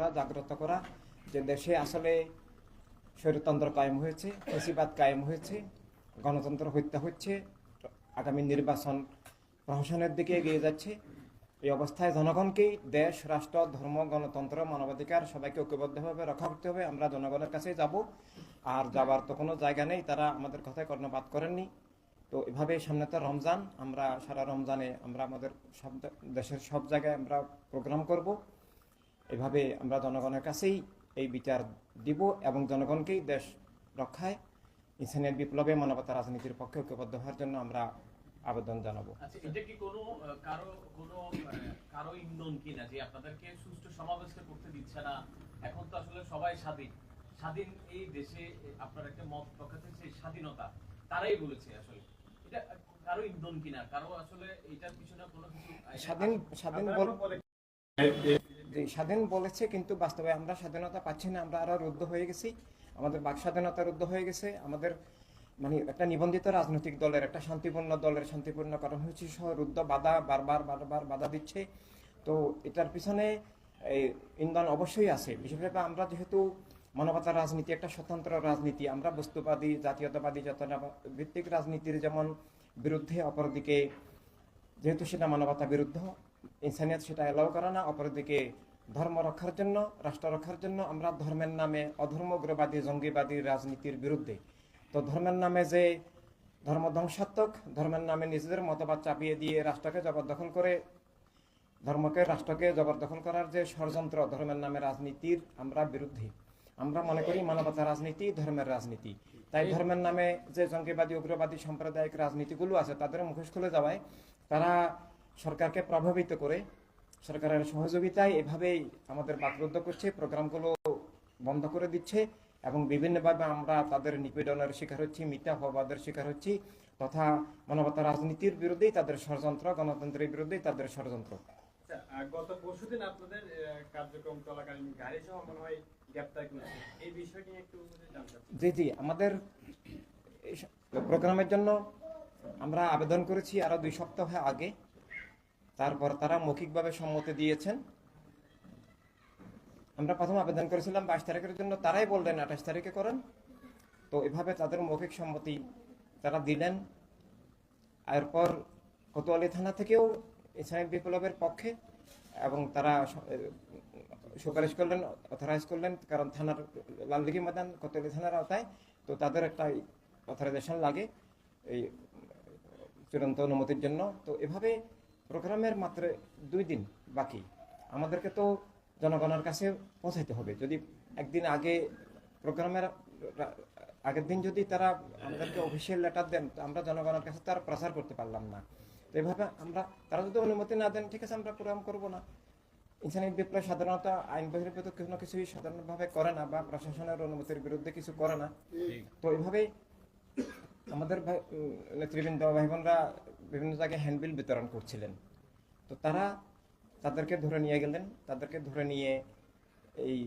করা, জাগ্রত করা যে দেশে আসলে স্বৈরতন্ত্র কায়েম হয়েছে ফেসিবাদ কায়েম হয়েছে, গণতন্ত্র হত্যা হচ্ছে, আগামী নির্বাচন প্রহসনের দিকে এগিয়ে যাচ্ছে। এই অবস্থায় জনগণকেই দেশ, রাষ্ট্র, ধর্ম, গণতন্ত্র, মানবাধিকার সবাইকে ঐক্যবদ্ধভাবে রক্ষা করতে হবে। আমরা জনগণের কাছে যাব। আর যাবার তো কোনো জায়গা নেই, তারা আমাদের কথায় কর্ণপাত করেননি। তো এভাবে সামনে তো রমজান, আমরা সারা রমজানে আমরা আমাদের সব দেশের সব জায়গায় আমরা প্রোগ্রাম করব। এভাবে আমরা জনগণের কাছেই এই বিচার দিব এবং জনগণকেই দেশ রক্ষায় ইনসানিয়াত বিপ্লবে মানবতা রাজনীতির পক্ষে ঐক্যবদ্ধ হওয়ার জন্য আমরা আবেদন জানাব। আচ্ছা এটা কি কোনো কারও কোনো আহ, কারও ইন্ধন কিনা যে আপনাদেরকে সুষ্ঠু সমাবেশটা করতে দিচ্ছে না? এখন তো আসলে সবাই স্বাধীন। স্বাধীন এই দেশে আপনার একটা মত সেই স্বাধীনতা। তারাই বলেছে আসলে। এটা কারও ইন্ধন কিনা কারও আসলে এটার পিছনে কোনো কিছু স্বাধীন স্বাধীন বল যে স্বাধীন বলেছে, কিন্তু বাস্তবে আমরা স্বাধীনতা পাচ্ছি না, আমরা আরও রুদ্ধ হয়ে গেছি। আমাদের বাক স্বাধীনতা রুদ্ধ হয়ে গেছে। আমাদের মানে একটা নিবন্ধিত রাজনৈতিক দলের, একটা শান্তিপূর্ণ দলের শান্তিপূর্ণকরণ হয়েছে সহ রুদ্ধ বাধা বারবার বারবার বাধা দিচ্ছে। তো এটার পিছনে এই ইন্ধন অবশ্যই আছে। বিশেষভাবে আমরা যেহেতু মানবতা রাজনীতি, একটা স্বতন্ত্র রাজনীতি, আমরা বস্তুবাদী, জাতীয়তাবাদী চেতনা ভিত্তিক রাজনীতির যেমন বিরুদ্ধে অপরদিকে, যেহেতু সেটা মানবতা বিরুদ্ধ ইনসানিয়ত সেটা এলাও করে না, অপরদিকে ধর্ম রক্ষার জন্য, রাষ্ট্র রক্ষার জন্য আমরা ধর্মের নামে অধর্মগ্রবাদী, জঙ্গিবাদী রাজনীতির বিরুদ্ধে। তো ধর্মের নামে যে ধর্ম ধ্বংসাত্মক, ধর্মের নামে নিজেদের মতবাদ চাপিয়ে দিয়ে রাষ্ট্রকে জবরদখল করে, ধর্মকে, রাষ্ট্রকে জবরদখল করার যে ষড়যন্ত্র ধর্মের নামে রাজনীতির আমরা বিরুদ্ধে। আমরা মনে করি মানবতা রাজনীতি, ধর্মের রাজনীতি। তাই ধর্মের নামে যে জঙ্গিবাদী, উগ্রবাদী, সাম্প্রদায়িক রাজনীতিগুলো আছে, তাদের মুখোশ খুলে যাওয়ায় তারা সরকারকে প্রভাবিত করে সরকারের সহযোগিতায় এভাবেই আমাদের বাকরুদ্ধ করছে প্রোগ্রামগুলো বন্ধ করে দিচ্ছে এবং বিভিন্নভাবে আমরা তাদের নিপীড়নের শিকার হচ্ছি মিথ্যা অপবাদের শিকার হচ্ছি তথা মানবতা রাজনীতির বিরুদ্ধেই তাদের ষড়যন্ত্র গণতন্ত্রের বিরুদ্ধেই তাদের ষড়যন্ত্র। আচ্ছা, গত পরশুদিন আপনাদের কার্যক্রম চলাকালীন গাড়ি সহ মনে হয় গ্রেপ্তার এই বিষয়টি একটু জি জি আমাদের প্রোগ্রামের জন্য আমরা আবেদন করেছি আরও দুই সপ্তাহ আগে। তারপর তারা মৌখিকভাবে সম্মতি দিয়েছেন। আমরা প্রথম আবেদন করেছিলাম বাইশ তারিখের জন্য, তারাই বললেন আঠাশ তারিখে করেন। তো এভাবে তাদের মৌখিক সম্মতি তারা দিলেন। এরপর কোতোয়ালি থানা থেকেও ইসলামিক বিপ্লবের পক্ষে এবং তারা সুপারিশ করলেন, অথরাইজ করলেন, কারণ থানার লালদিঘি ময়দান, কোতোয়ালি থানার আওতায়, তো তাদের একটা অথরাইজেশন লাগে এই চূড়ান্ত অনুমতির জন্য। তো এভাবে প্রোগ্রামের মাত্র দুই দিন বাকি। আমাদেরকে তো জনগণের কাছে পৌঁছাইতে হবে। যদি একদিন আগে প্রোগ্রামের আগের দিন যদি তারা আমাদেরকে অফিসিয়াল লেটার দেন তো আমরা জনগণের কাছে তার প্রচার করতে পারলাম না। তো এভাবে আমরা তারা যদি অনুমতি না দেন ঠিক আছে আমরা প্রোগ্রাম করব না। ইনসানিক বিপ্লব সাধারণত আইন বহির্ভূত কোনো কিছুই সাধারণভাবে করে না বা প্রশাসনের অনুমতির বিরুদ্ধে কিছু করে না। তো এভাবেই আমাদের নেতৃবৃন্দ ভাই বোনরা বিভিন্ন জায়গায় হ্যান্ডবিল বিতরণ করছিলেন। তো তারা তাদেরকে ধরে নিয়ে গেলেন, তাদেরকে ধরে নিয়ে এই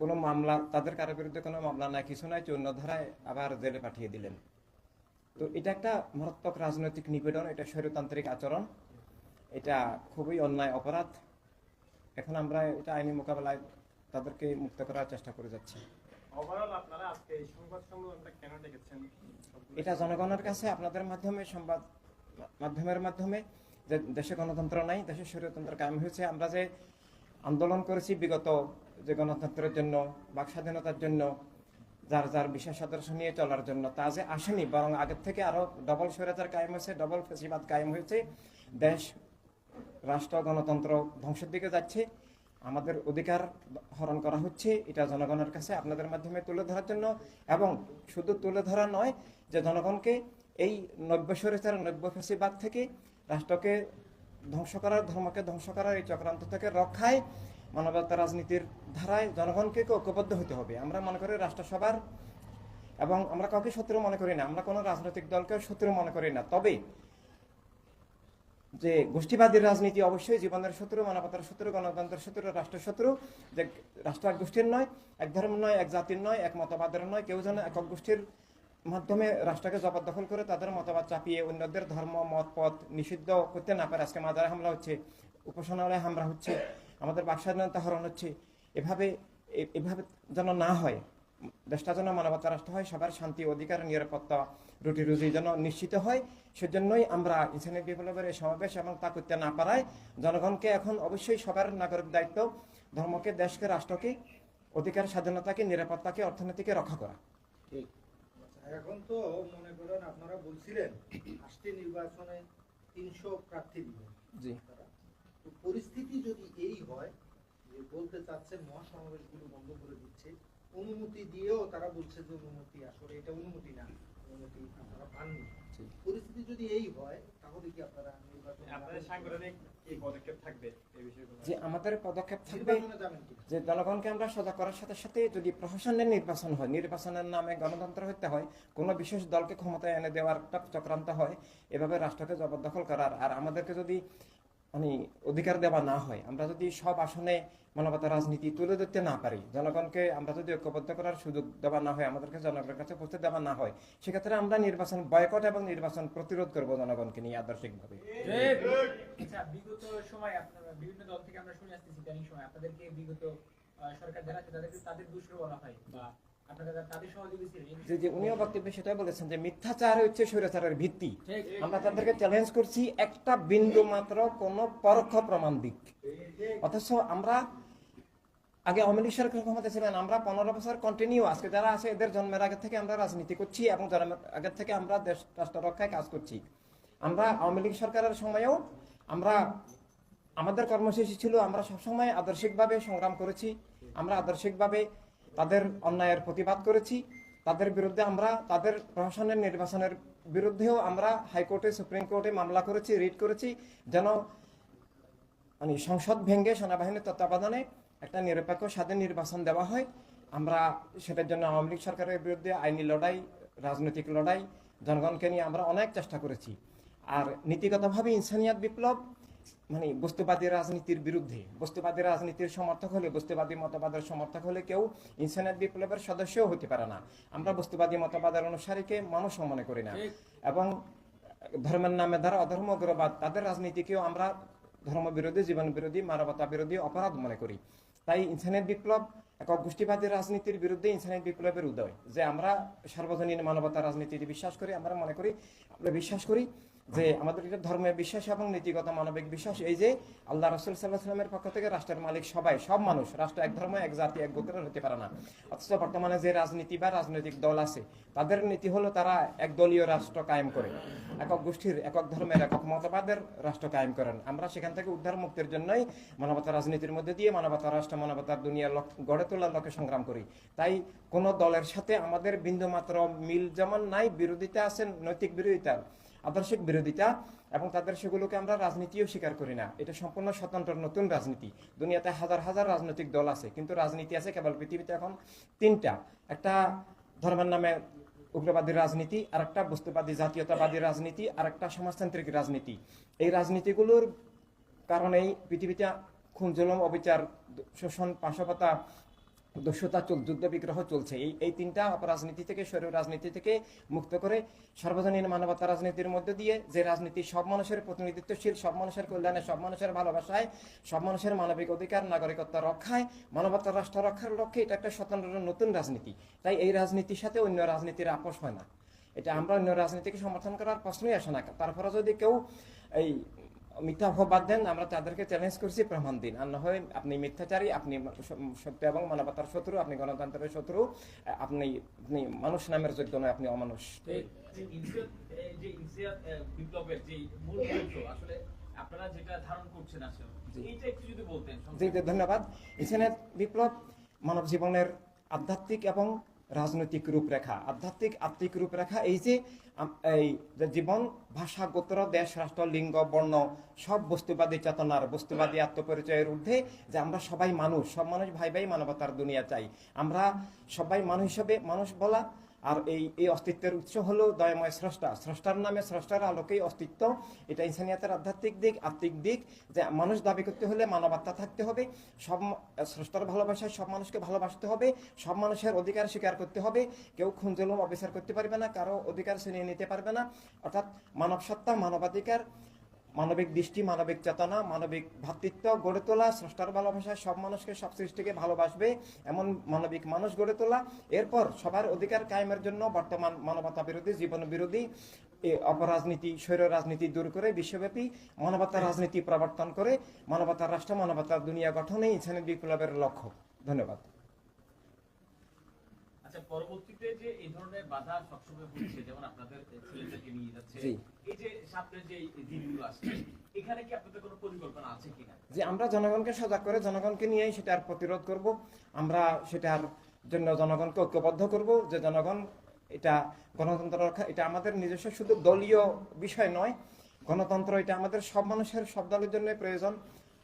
কোনো মামলা, তাদের কারও বিরুদ্ধে কোনো মামলা নাই, কিছু নাই চূর্ণ ধারায় আবার জেলে পাঠিয়ে দিলেন। তো এটা একটা মারাত্মক রাজনৈতিক নিবেদন এটা স্বৈরতান্ত্রিক আচরণ, এটা খুবই অন্যায় অপরাধ। এখন আমরা এটা আইনি মোকাবেলায় তাদেরকে মুক্ত করার চেষ্টা করে যাচ্ছি। এটা জনগণের কাছে, আপনাদের মাধ্যমে, সংবাদ মাধ্যমের মাধ্যমে, যে দেশে গণতন্ত্র নাই, দেশে স্বৈরতন্ত্র কায়েম হয়েছে, আমরা যে আন্দোলন করেছি বিগত যে গণতন্ত্রের জন্য, বাক স্বাধীনতার জন্য, যার যার বিশেষ আদর্শ নিয়ে চলার জন্য, তা যে আসেনি, বরং আগের থেকে আরও ডবল স্বৈরাচার কায়েম হয়েছে, ডবল ফেসিবাদ কায়েম হয়েছে, দেশ, রাষ্ট্র, গণতন্ত্র ধ্বংসের দিকে যাচ্ছে। আমাদের অধিকার হরণ করা হচ্ছে, এটা জনগণের কাছে আপনাদের মাধ্যমে তুলে ধরার জন্য। এবং শুধু তুলে ধরা নয়, যে জনগণকে এই নব্য স্বৈরাচার নব্য ফেসিবাদ থেকে রাষ্ট্রকে ধ্বংস করার, ধর্মকে ধ্বংস করার এই চক্রান্ত থেকে রক্ষায় মানবতা রাজনীতির ধারায় জনগণকে ঐক্যবদ্ধ হতে হবে। আমরা মনে করি রাষ্ট্রসভার, এবং আমরা কাউকে শত্রু মনে করি না, আমরা কোনো রাজনৈতিক দলকে শত্রু মনে করি না। তবে যে গোষ্ঠীবাদী রাজনীতি অবশ্যই জীবনের শত্রু, মানবতার শত্রু, গণতন্ত্রের শত্রু, রাষ্ট্রের শত্রু। যে রাষ্ট্র এক গোষ্ঠীর নয়, এক ধর্ম নয়, এক জাতির নয়, এক মতবাদের নয়, কেউ যেন একক গোষ্ঠীর মাধ্যমে রাষ্ট্রকে জবরদখল করে তাদের মতবাদ চাপিয়ে অন্যদের ধর্ম, মত, পথ নিষিদ্ধ করতে না পারে। আজকে মাজারে হামলা হচ্ছে, উপাসনালয়ে হামলা হচ্ছে, আমাদের বাক স্বাধীনতা হরণ হচ্ছে। এভাবে এভাবে যেন না হয় দেশটা যেন মানবতা রাষ্ট্র হয় সবার শান্তি অধিকার নিরাপত্তা রুটি রুজি যেন নিশ্চিত হয়। সেজন্যই আমরা ইনসানের বিপ্লবের এই সমাবেশ এবং তা করতে না পারায় জনগণকে এখন অবশ্যই সবার নাগরিক দায়িত্ব ধর্মকে দেশকে রাষ্ট্রকে অধিকার স্বাধীনতাকে নিরাপত্তাকে অর্থনীতিকে রক্ষা করা। আচ্ছা, এখন তো মনে করেন আপনারা বলছিলেন আসছে নির্বাচনে তিনশো প্রার্থী দিবেন। জি। তো পরিস্থিতি যদি এই হয় যে বলতে চাচ্ছেন মহাসমাবেশগুলো বন্ধ করে দিচ্ছে অনুমতি দিয়েও তারা বলছে যে অনুমতি আসলে এটা অনুমতি না অনুমতি আপনারা পাননি। পরিস্থিতি যদি এই হয় তাহলে কি আপনারা নির্বাচন আপনাদের সাংগঠনিক কি পদক্ষেপ থাকবে এই বিষয়গুলো যে আমাদের পদক্ষেপ থাকবে যে জনগণকে আমরা সজাগ করার সাথে সাথে যদি প্রশাসনের নির্বাচন হয় নির্বাচনের নামে গণতন্ত্র হতে হয় কোনো বিশেষ দলকে ক্ষমতায় এনে দেওয়ার একটা চক্রান্ত হয় এভাবে রাষ্ট্রকে জবরদখল করার। আর আমাদেরকে যদি মানে অধিকার দেওয়া না হয়। আমরা যদি সব আসনে মানবতা রাজনীতি তুলে ধরতে না পারি, জনগণকে আমরা যদি ঐক্যবদ্ধ করার সুযোগ দেওয়া না হয়, আমাদেরকে জনগণের কাছে পৌঁছে দেওয়া না হয়, সেক্ষেত্রে আমরা নির্বাচন বয়কট এবং নির্বাচন প্রতিরোধ করব জনগণকে নিয়ে আদর্শিকভাবে। আচ্ছা বিগত সরকার যারা তাদেরকে তাদের দোষর বলা হয় বা যে যে উনিও বক্তব্যে সেটাই বলেছেন যে মিথ্যাচার হচ্ছে স্বৈরাচারের ভিত্তি। আমরা তাদেরকে চ্যালেঞ্জ করছি একটা বিন্দু মাত্র কোন পরোক্ষ প্রমাণ দিক। অথচ আমরা আগে আওয়ামী লীগ সরকার ক্ষমতা ছিলেন আমরা পনেরো বছর কন্টিনিউ আজকে যারা আছে এদের জন্মের আগে থেকে আমরা রাজনীতি করছি এবং জন্মের আগে থেকে আমরা দেশ রাষ্ট্র রক্ষায় কাজ করছি। আমরা আওয়ামী লীগ সরকারের সময়েও আমরা আমাদের কর্মসূচি ছিল আমরা সবসময় আদর্শিকভাবে সংগ্রাম করেছি। আমরা আদর্শিকভাবে তাদের অন্যায়ের প্রতিবাদ করেছি। তাদের বিরুদ্ধে আমরা, তাদের প্রশাসনের নির্বাচনের বিরুদ্ধেও আমরা হাইকোর্টে, সুপ্রিম কোর্টে মামলা করেছি, রিট করেছি, যেন মানে সংসদ ভেঙে সেনাবাহিনীর তত্ত্বাবধানে একটা নিরপেক্ষ স্বাধীন নির্বাচন দেওয়া হয়। আমরা সেটার জন্য আওয়ামী লীগ সরকারের বিরুদ্ধে আইনি লড়াই, রাজনৈতিক লড়াই, জনগণকে নিয়ে আমরা অনেক চেষ্টা করেছি। আর নীতিগতভাবে ইনসানিয়াত বিপ্লব মানে বস্তুবাদী রাজনীতির বিরুদ্ধে বস্তুবাদী রাজনীতির সমর্থক হলে বস্তুবাদী মতবাদের সমর্থক হলে কেউ ইনসানিয়াত বিপ্লবের সদস্যও হতে পারে না। আমরা বস্তুবাদী মতবাদের অনুসারীকে মানুষও মনে করি না। এবং ধর্মের নামে দ্বারা অধর্ম উগ্রবাদ তাদের রাজনীতিকেও আমরা ধর্ম বিরোধী জীবন বিরোধী মানবতা বিরোধী অপরাধ মনে করি। তাই ইনসানের বিপ্লব একক গোষ্ঠীবাদী রাজনীতির বিরুদ্ধে ইনসানের বিপ্লবের উদয়। যে আমরা সার্বজনীন মানবতা রাজনীতিতে বিশ্বাস করি আমরা মনে করি আমরা বিশ্বাস করি যে আমাদের এটা ধর্মের বিশ্বাস এবং নীতিগত মানবিক বিশ্বাস, এই যে আল্লাহ রসুল সাল্লাহ সাল্লামের পক্ষ থেকে রাষ্ট্রের মালিক সবাই, সব মানুষ, রাষ্ট্র এক ধর্ম, এক জাতি, এক গোত্রের হতে পারে না। অথচ বর্তমানে যে রাজনীতি বা রাজনৈতিক দল আছে, তাদের নীতি হলো তারা একদলীয় রাষ্ট্র কায়েম করে। একক গোষ্ঠীর, একক ধর্মের, একক মতবাদের রাষ্ট্র কায়েম করেন। আমরা সেখান থেকে উদ্ধার মুক্তির জন্যই মানবতা রাজনীতির মধ্যে দিয়ে মানবতা রাষ্ট্র মানবতার দুনিয়া লক- গড়ে তোলার লক্ষ্যে সংগ্রাম করি। তাই কোন দলের সাথে আমাদের বিন্দুমাত্র মিল যেমন নাই, বিরোধিতা আছে, নৈতিক আদর্শিক বিরোধিতা এবং তাদের সেগুলোকে আমরা রাজনীতিও স্বীকার করি না। এটা সম্পূর্ণ স্বতন্ত্র নতুন রাজনীতি। দুনিয়াতে হাজার হাজার রাজনৈতিক দল আছে, কিন্তু রাজনীতি আছে কেবল পৃথিবীতে এখন তিনটা। একটা ধর্মের নামে উগ্রবাদী রাজনীতি আর একটা বস্তুবাদী, জাতীয়তাবাদী রাজনীতি আর একটা সমাজতান্ত্রিক রাজনীতি। এই রাজনীতিগুলোর কারণেই পৃথিবীতে খুন, জুলুম, অবিচার, শোষণ পাশবতা দস্যুতা চল, যুদ্ধ বিগ্রহ চলছে। এই এই তিনটা রাজনীতি থেকে শরীর রাজনীতি থেকে মুক্ত করে সর্বজনীন মানবতা রাজনীতির মধ্যে দিয়ে যে রাজনীতি সব মানুষের প্রতিনিধিত্বশীল, সব মানুষের কল্যাণে, সব মানুষের ভালোবাসায়, সব মানুষের মানবিক অধিকার, নাগরিকত্ব রক্ষায়, মানবতা রাষ্ট্র রক্ষার লক্ষ্যে এটা একটা স্বতন্ত্র নতুন রাজনীতি। তাই এই রাজনীতির সাথে অন্য রাজনীতির আপোষ হয় না। এটা আমরা অন্য রাজনীতিকে সমর্থন করার প্রশ্নই আসে না। তারপরে যদি কেউ এই মিথ্যা অপবাদ দেন আমরা তাদেরকে চ্যালেঞ্জ করছি প্রমাণ দিন। আর না হয় আপনি মিথ্যাচারী আপনি সত্য এবং মানবতার শত্রু আপনি গণতন্ত্রের শত্রু আপনি আপনি মানুষ নামের যোগ্য নয় আপনি অমানুষ। ধন্যবাদ। ইসেনের বিপ্লব মানব জীবনের আধ্যাত্মিক এবং রাজনৈতিক রূপরেখা, আধ্যাত্মিক, আত্মিক রূপরেখা, এই যে এই জীবন, ভাষা, গোত্র, দেশ, রাষ্ট্র, লিঙ্গ, বর্ণ, সব বস্তুবাদী চেতনার, বস্তুবাদী আত্মপরিচয়ের ঊর্ধ্বে যে আমরা সবাই মানুষ, সব মানুষ ভাই ভাই মানবতার দুনিয়া চাই। আমরা সবাই মানুষ হিসেবে মানুষ বলা আর এই এই অস্তিত্বের উৎস হলো দয়াময় স্রষ্টা। স্রষ্টার নামে স্রষ্টার আলোকেই অস্তিত্ব। এটা ইনসানিয়াতের আধ্যাত্মিক দিক, আত্মিক দিক, যে মানুষ দাবি করতে হলে মানবাত্মা থাকতে হবে। সব স্রষ্টার ভালোবাসায় সব মানুষকে ভালোবাসতে হবে। সব মানুষের অধিকার স্বীকার করতে হবে। কেউ খুনজলম অবিচার করতে পারবে না, কারও অধিকার ছিনিয়ে নিতে পারবে না। অর্থাৎ মানব সত্তা মানবাধিকার মানবিক দৃষ্টি, মানবিক চেতনা, মানবিক ভ্রাতৃত্ব গড়ে তোলা, স্রষ্টার ভালোবাসা, সব মানুষকে, সব সৃষ্টিকে ভালোবাসবে, এমন মানবিক মানুষ গড়ে তোলা। এরপর সবার অধিকার কায়েমের জন্য বর্তমান মানবতা বিরোধী, জীবন বিরোধী অপরাজনীতি, স্বৈর রাজনীতি দূর করে বিশ্বব্যাপী মানবতার রাজনীতি প্রবর্তন করে, মানবতার রাষ্ট্র, মানবতার দুনিয়া গঠনে ইনসানি বিপ্লবের লক্ষ্য। ধন্যবাদ। আচ্ছা পরবর্তীতে যে এই ধরনের বাধা সবসময় হচ্ছে যেমন আপনাদের ছেলেদেরকে নিয়ে যাচ্ছে এই যে সামনে যে দিনগুলো আসছে এখানে কি আপনাদের কোনো পরিকল্পনা আছে কিনা? যে আমরা জনগণকে সজাগ করে জনগণকে নিয়েই সেটার প্রতিরোধ করব। আমরা সেটার জন্য জনগণকে ঐক্যবদ্ধ করব যে জনগণ এটা গণতন্ত্র রক্ষা এটা আমাদের নিজস্ব শুধু দলীয় বিষয় নয় গণতন্ত্র এটা আমাদের সব মানুষের সব দলের জন্য প্রয়োজন।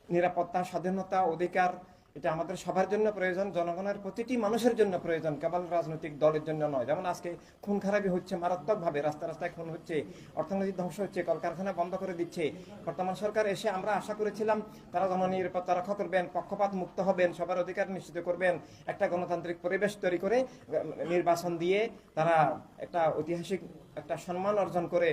নিরাপত্তা স্বাধীনতা অধিকার এটা আমাদের সবার জন্য প্রয়োজন, জনগণের প্রতিটি মানুষের জন্য প্রয়োজন, কেবল রাজনৈতিক দলের জন্য নয়। যেমন আজকে খুন খারাপি হচ্ছে মারাত্মকভাবে, রাস্তা রাস্তায় খুন হচ্ছে অর্থনৈতিক ধ্বংস হচ্ছে, কলকারখানা বন্ধ করে দিচ্ছে। বর্তমান সরকার এসে আমরা আশা করেছিলাম, তারা জননিরাপত্তা রক্ষা করবেন, পক্ষপাত মুক্ত হবেন, সবার অধিকার নিশ্চিত করবেন, একটা গণতান্ত্রিক পরিবেশ তৈরি করে নির্বাচন দিয়ে তারা একটা ঐতিহাসিক একটা সম্মান অর্জন করে